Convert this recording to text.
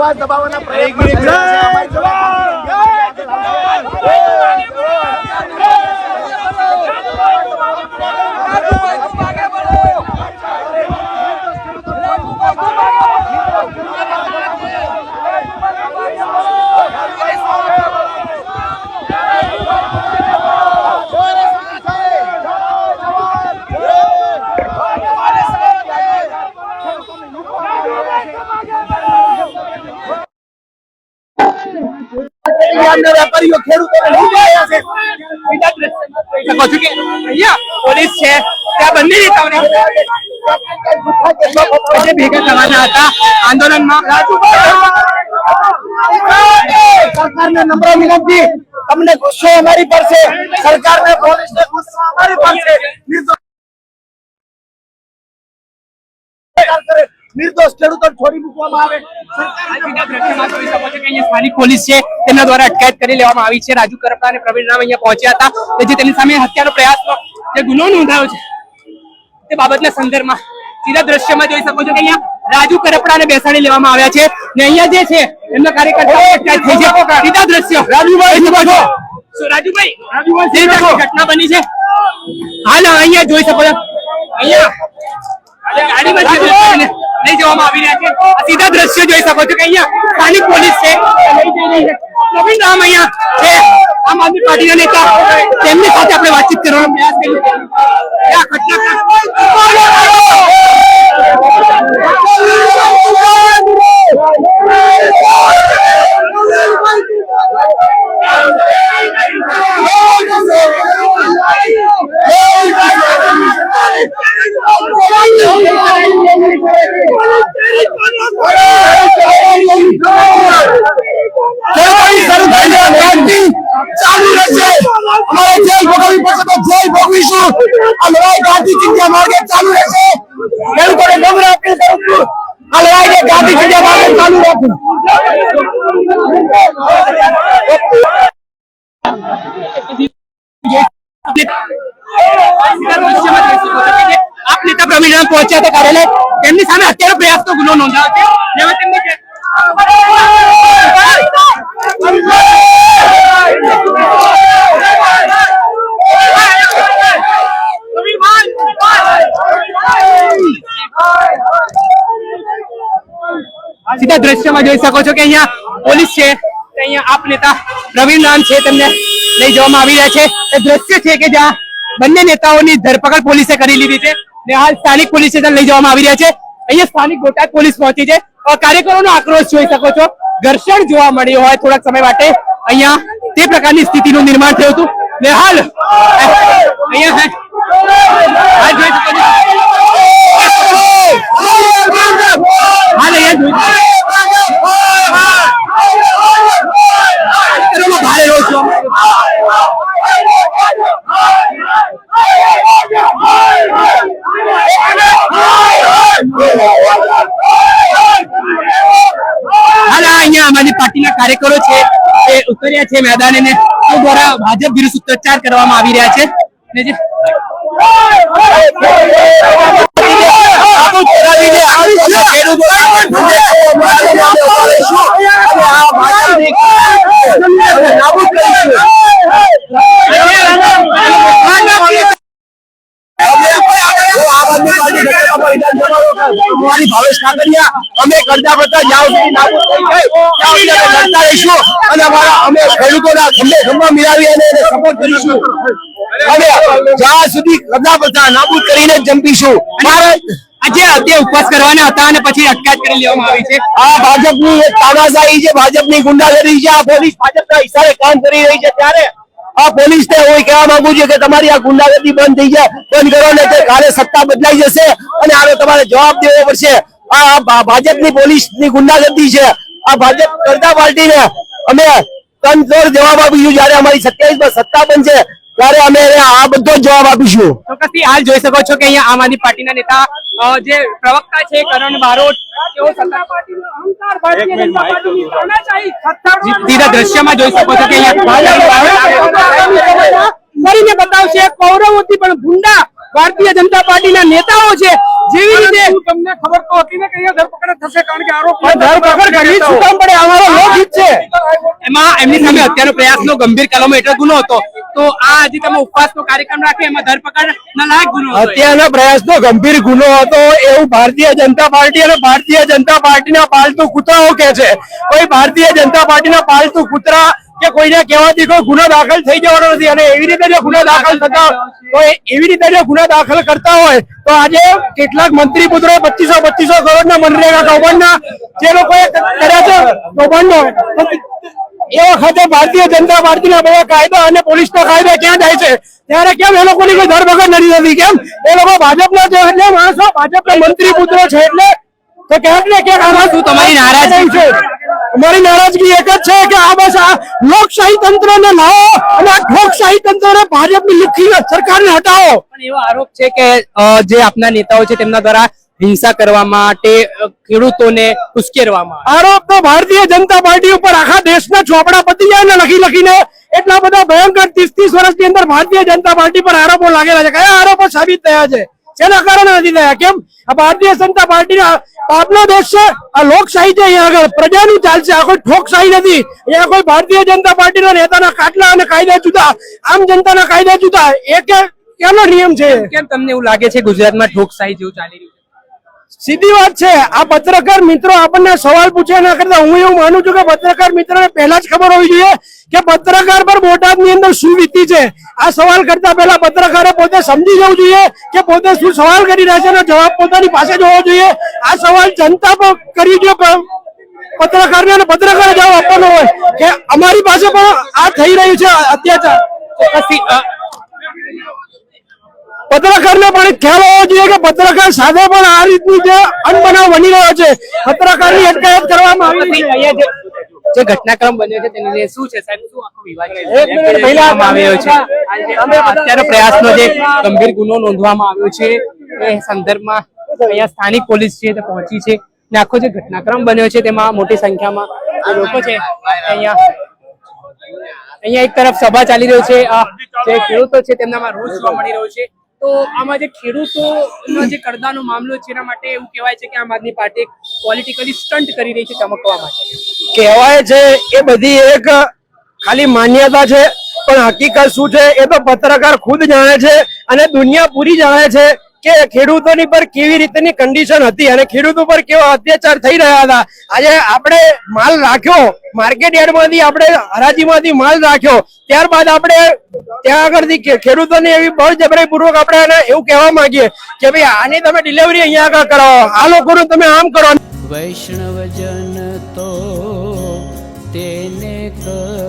Bawas, nabawan ng premyo. વેપારીઓ ખેડૂતોને લૂંટી રહ્યા છે. બીજા શકો છો. કે અહીંયા પોલીસ છે. ત્યાં બંને તમને ભેગા થવાના હતા આંદોલનમાં. સરકારને નમ્ર વિનંતી તમને ગુસ્સો અમારી પર છે. સરકારને પોલીસને ગુસ્સો અમારી પર છે. નિર્દોષ ખેડૂતોને છોડી મૂકવામાં આવે. સ્થાનિક પોલીસ છે તેમના દ્વારા અટકાયત કરી લેવામાં આવી છે. રાજુ કરપડા અને પ્રવીણ રામ અહીંયા પહોંચ્યા હતા. જે તેની સામે હત્યાનો પ્રયાસ જે ગુનો નોંધાયો છે તે બાબતના સંદર્ભમાં સીધા દ્રશ્યમાં જોઈ શકો છો કે અહીંયા રાજુ કરપડાને બેસાડી લેવામાં આવ્યા છે. ને અહીંયા જે છે એમના કાર્યકર્તાઓ અટકાયત થઈ છે. સીધા દ્રશ્ય. રાજુભાઈ So, રાજુભાઈ? ઘટના બની છે. હાલ અહીંયા જોઈ શકો છો. અહીંયા. ગાડીમાં લઈ જવામાં આવી રહ્યા છે. સીધા દ્રશ્યો જોઈ શકો છો કે અહીંયા સ્થાનિક પોલીસ છે. પ્રવીણ રામ અહીંયા છે. આમ આદમી પાર્ટીના નેતા. તેમની સાથે આપણે વાતચીત કરવાનો પ્રયાસ છીએ. આ ઘટના કેળવણી શરૂ થઈ છે. ક્રાંતિ ચાલુ રહેશે અમારે જેલ ભોગવવી પડશે તો જેલ ભોગવીશું આ લડાઈ ગાંધી ચિંધ્યા માર્ગે ચાલુ રહેશે ખેડૂતોને નમ્ર અપીલ કરું છું આ લડાઈને ગાંધી ચિંધ્યા માર્ગે ચાલુ રાખું સીધા દ્રશ્યમાં જોઈ શકો છો કે જે આપ નેતા રામ કાર્યાલય તેમની સામે હત્યાનો પ્રયાસનો ગુનો નોંધાયો સીધા દ્રશ્યમાં જોઈ શકો છો કે અહીંયા પોલીસ છે અહીંયા આપ નેતા પ્રવીણ રામ છે તેમને લઈ જવામાં આવી રહ્યા છે. એ દ્રશ્ય છે કે જ્યાં બંને નેતાઓની ધરપકડ પોલીસે કરી લીધી છે. ને હાલ સ્થાનિક પોલીસ સ્ટેશન લઈ જવામાં આવી રહ્યા છે. અહીંયા સ્થાનિક બોટાદ પોલીસ પહોંચી છે. કાર્યકરોનો આક્રોશ જોઈ શકો છો. ઘર્ષણ જોવા મળ્યું હોય થોડાક સમય માટે અહીંયા તે પ્રકારની સ્થિતિનું નિર્માણ થયું હતું. ને હાલ અહીંયા હાલ જોઈ શકો છો હાલ અહીંયા જોઈ કાર્યકરોમાં ભારે રોષ જોવા મળ્યો. હાલ આ અહીંયા અમારી પાર્ટીના કાર્યકરો છે એ ઉતર્યા છે મેદાને ને દ્વારા ભાજપ વિરુદ્ધ સૂત્રોચ્ચાર કરવામાં આવી રહ્યા છે. ને ભાવેશ કાકડિયા, અમે કરતા કરતા જાઓ સુધી નાબૂદ લડતા રહીશું અને અમારા અમે ખેડૂતોના ખંભે ખંભા મિલાવી અને એને સપોર્ટ કરીશું. અને જ્યાં સુધી કરતા કરતા નાબૂદ કરીને જંપીશું. ભારત આજે અત્યારે ઉપવાસ કરવાના હતા અને પછી અટકાયત કરી લેવામાં આવી છે. આ ભાજપની એક તાનાશાહી છે ભાજપની ગુંડાગીરી છે આ પોલીસ ભાજપના ઈશારે કામ કરી રહી છે ત્યારે આ પોલીસ ને હું કહેવા માંગુ છું કે તમારી આ ગુંડાગર્દી બંધ થઈ જાય. બંધ કરો ને કાલે સત્તા બદલાઈ જશે. અને આનો તમારે જવાબ દેવો પડશે. આ ભા- ભાજપની પોલીસની ગુંડાગર્દી છે. આ ભાજપ કરતા પાર્ટીને અમે ત્રણ જવાબ આપીશું જયારે અમારી સત્યાવીસમાં સત્તા બનશે ત્યારે અમે આ બધો જવાબ આપીશું. ચોક્કસથી હાલ જોઈ શકો છો કે અહીંયા આમ આદમી પાર્ટીના નેતા જે પ્રવક્તા છે કરણ બારોટ સીધા દ્રશ્યમાં જોઈ શકો છો કે અહીંયા કરીને બતાવશે કૌરવોથી પણ ભૂંડા ભારતીય જનતા પાર્ટીના નેતાઓ છે જેવી રીતે તમને ખબર તો હતી ને કે અહીંયા ધરપકડ થશે કારણ કે આરોપ ધરપકડ કરવી શું કામ પડે? અમારો લોકહિત છે. એમાં એમની સામે હત્યાનો પ્રયાસનો ગંભીર કલમો હેઠળ ગુનો હતો. તો આ આજે તમે ઉપવાસનો કાર્યક્રમ રાખે એમાં ધરપકડ ના લાયક ગુનો. હત્યાના પ્રયાસનો ગંભીર ગુનો હતો એવું ભારતીય જનતા પાર્ટી અને ભારતીય જનતા પાર્ટીના પાલતુ કૂતરાઓ કે છે. કોઈ ભારતીય જનતા પાર્ટીના પાલતુ કૂતરા કે કોઈને કહેવાથી કોઈ ગુનો દાખલ થઈ જવાનો નથી અને એવી રીતે જો ગુનો દાખલ થતા તો એવી રીતે જો ગુના દાખલ કરતા હોય તો આજે કેટલાક મંત્રી પુત્રો પચીસો પચીસો કરોડના મનરેગા કૌભાંડના જે લોકોએ કર્યા છે કૌભાંડો એ વખતે ભારતીય જનતા પાર્ટીના બધા કાયદા અને પોલીસના કાયદા ક્યાં જાય છે? ત્યારે કેમ એ લોકોની કોઈ ધરપકડ નથી થતી? કેમ? એ લોકો ભાજપના છે એટલે માણસો ભાજપના મંત્રી પુત્રો છે એટલે તો ક્યાંક ને ક્યાંક આમાં શું તમારી નારાજગી? છે અમારી નારાજગી એક જ છે કે આ બસ આ લોકશાહી તંત્રને લાવો અને આ ભાજપની લુખ્ખી સરકારને હટાવો. પણ એવો આરોપ છે કે જે આપના નેતાઓ છે તેમના દ્વારા હિંસા કરવા માટે ખેડૂતોને ઉશ્કેરવામાં આરોપ તો ભારતીય જનતા પાર્ટી ઉપર આખા દેશના ચોપડા પતી જાય ને લખી લખીને એટલા બધા ભયંકર ત્રીસ ત્રીસ વર્ષની અંદર ભારતીય જનતા પાર્ટી પર આરોપો લાગેલા છે. કયા આરોપો સાબિત થયા છે? શેના કારણે નથી થયા. કેમ? આ ભારતીય જનતા પાર્ટીના આપનો દેશ છે, આ લોકશાહી છે અહીંયા આગળ પ્રજાનું ચાલશે આ કોઈ ઠોકશાહી નથી. અહીંયા કોઈ ભારતીય જનતા પાર્ટીના નેતાના કાટલા અને કાયદા જુદા, આમ જનતાના કાયદા જુદા. એ કે કેનો નિયમ છે. કેમ તમને એવું લાગે છે ગુજરાતમાં ઠોકશાહી જેવું ચાલી રહ્યું છે? સીધી વાત છે, આ પત્રકાર મિત્રો આપણને સવાલ પૂછે એના કરતા હું એવું માનું છું કે પત્રકાર મિત્રોને પહેલા જ ખબર હોવી જોઈએ કે પત્રકાર પર બોટાદની અંદર શું વીતી છે. આ સવાલ કરતા પહેલા પત્રકારે પોતે સમજી જવું જોઈએ કે પોતે શું સવાલ કરી રહ્યા છે એનો જવાબ પોતાની પાસે જ જોઈએ. આ સવાલ જનતા પર કરી જો પત્રકારને અને પત્રકારે જવાબ આપવાનો હોય કે અમારી પાસે પણ આ થઈ રહ્યું છે અત્યાચાર. પત્રકારને પણ ખ્યાલ હોવો જોઈએ કે પત્રકાર સાથે પણ આ રીતની જે અનબનાવ બની રહ્યો છે. પત્રકારની અટકાયત કરવામાં આવી છે. જે ઘટનાક્રમ બન્યો છે તેને લઈને શું છે? સાહેબ શું આખો વિવાદ છે? આવ્યો છે. આજે પ્રયાસનો જે ગંભીર ગુનો નોંધવામાં આવ્યો છે એ સંદર્ભમાં અહીંયા સ્થાનિક પોલીસ છે તે પહોંચી છે ને આખો જે ઘટનાક્રમ બન્યો છે તેમાં મોટી સંખ્યામાં લોકો છે અહીંયા અહીંયા એક તરફ સભા ચાલી રહ્યો છે. જે ખેડૂતો છે તેમનામાં રોષ જોવા મળી રહ્યો છે. તો આમાં જે ખેડૂતોનો જે કરદાનો મામલો છે, એના માટે એવું કહેવાય છે કે આમ આદમી પાર્ટી પોલિટિકલી સ્ટન્ટ કરી રહી છે ચમકવા માટે. કહેવાય છે એ બધી એક ખાલી માન્યતા છે, પણ હકીકત શું છે, એ તો પત્રકાર ખુદ જાણે છે અને દુનિયા પૂરી જાણે છે. કે ખેડૂતોની પર કેવી રીતની કન્ડિશન હતી અને ખેડૂતો પર કેવો અત્યાચાર થઈ રહ્યા હતા? આજે આપણે માલ રાખ્યો માર્કેટ યાર્ડમાંથી આપણે હરાજીમાંથી માલ રાખ્યો, ત્યારબાદ આપણે ત્યાં આગળથી ખેડૂતોને એવી બળજબરી પૂર્વક આપણે એને એવું કહેવા માંગીએ કે ભાઈ, આની તમે ડિલિવરી અહીંયા આગળ કરાવો આ લોકોનું તમે આમ કરો. વૈષ્ણવજન તો તેને કર